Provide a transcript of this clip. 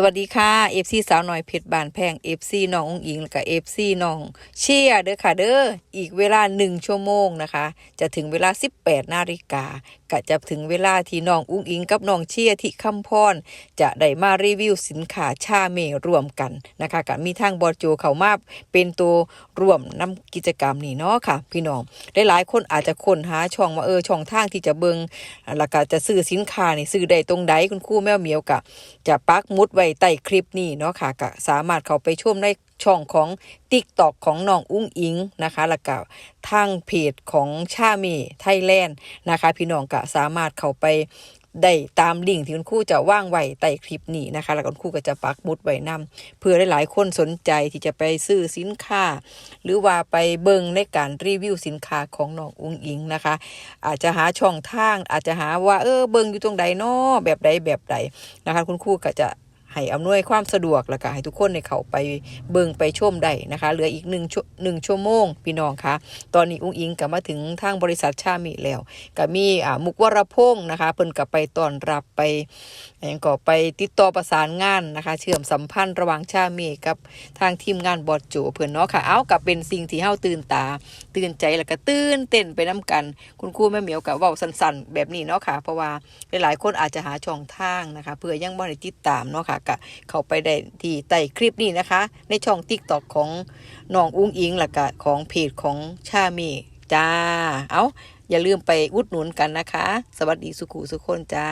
สวัสดีค่ะเอฟซีสาวหน่อยเพชรบานแพงเอฟซีน้ององอิงแล้วก็เอฟซีน้องเชียเด้อค่ะเด้ออีกเวลาหนึ่งชั่วโมงนะคะ จะถึงเวลา 18นาฬิกาก็จะถึงเวลาที่น้องอุ้งอิงกับน้องเชียที่คำพรจะได้มารีวิวสินค้าชาเมรวมกันนะคะก็มีทางบอโจเขามาเป็นตัวร่วมนำกิจกรรมนี่เนาะค่ะ พี่น้องหลายๆคนอาจจะค้นหาช่องว่าเออช่องทางที่จะเบิงแล้วก็จะซื้อสินค้านี่ซื้อได้ตรงใดคุณครูแมวเหมียวกะจะปักมุดไว้ใต้คลิปนี้เนาะค่ะก็สามารถเข้าไปชมในช่องของติ๊กตอกของน้องอุ้งอิงนะคะแล้วก็ทางเพจของชาเมไทยแลนด์นะคะพี่น้องก็สามารถเข้าไปได้ตามลิงก์ที่คุณครูจะว่างไว้ใต้คลิปนี้นะคะแล้วคุณครูก็จะปักหมุดไว้นำเพื่อหลายๆคนสนใจที่จะไปซื้อสินค้า หรือว่าไปเบิ่งในการรีวิวสินค้าของน้องอุ้งอิงนะคะ อาจจะหาช่องทางอาจจะหาว่าเออเบิ่งอยู่ตรงใดเนาะแบบใดแบบใดนะคะ คุณครูก็จะ ให้อำนวยความสะดวกแล้วก็ให้ทุกคนในเขาไปเบิ่งไปชมได้นะคะเหลืออีกหนึ่งชั่วหนึ่งชั่วโมงพี่น้องคะตอนนี้อุ้งอิงกลับมาถึงทางบริษัทชามิแล้วก็มีอ่ามุกวรพงศ์นะคะเพิ่นกับไปต้อนรับไปอย่างก็ไปติดต่อประสานงานนะคะ เชื่อมสัมพันธ์ระหว่างชามิกับทางทีมงานบอดโจเพื่อนเนาะค่ะเอากับเป็นสิ่งที่เฮาตื่นตา ตื่นใจแล้วก็ตื่นเต้นไปน้กัน คุณครูแม่เหมียวกับว้าสั้นๆ แบบนี้เนาะค่ะ เพราะว่าหลายๆคนอาจจะหาช่องทางนะคะ เพื่อยังบ่ได้ติดตามเนาะค่ะก็เข้าไปได้ที่ใต้คลิปนี้นะคะ ในช่องติ๊กตอกของน้องอุ้งอิงแล้วก็ของเพจของชามีจ้า เอาอย่าลืมไปอุดหนุนกันนะคะ สวัสดีสุขุสุขคนจ้า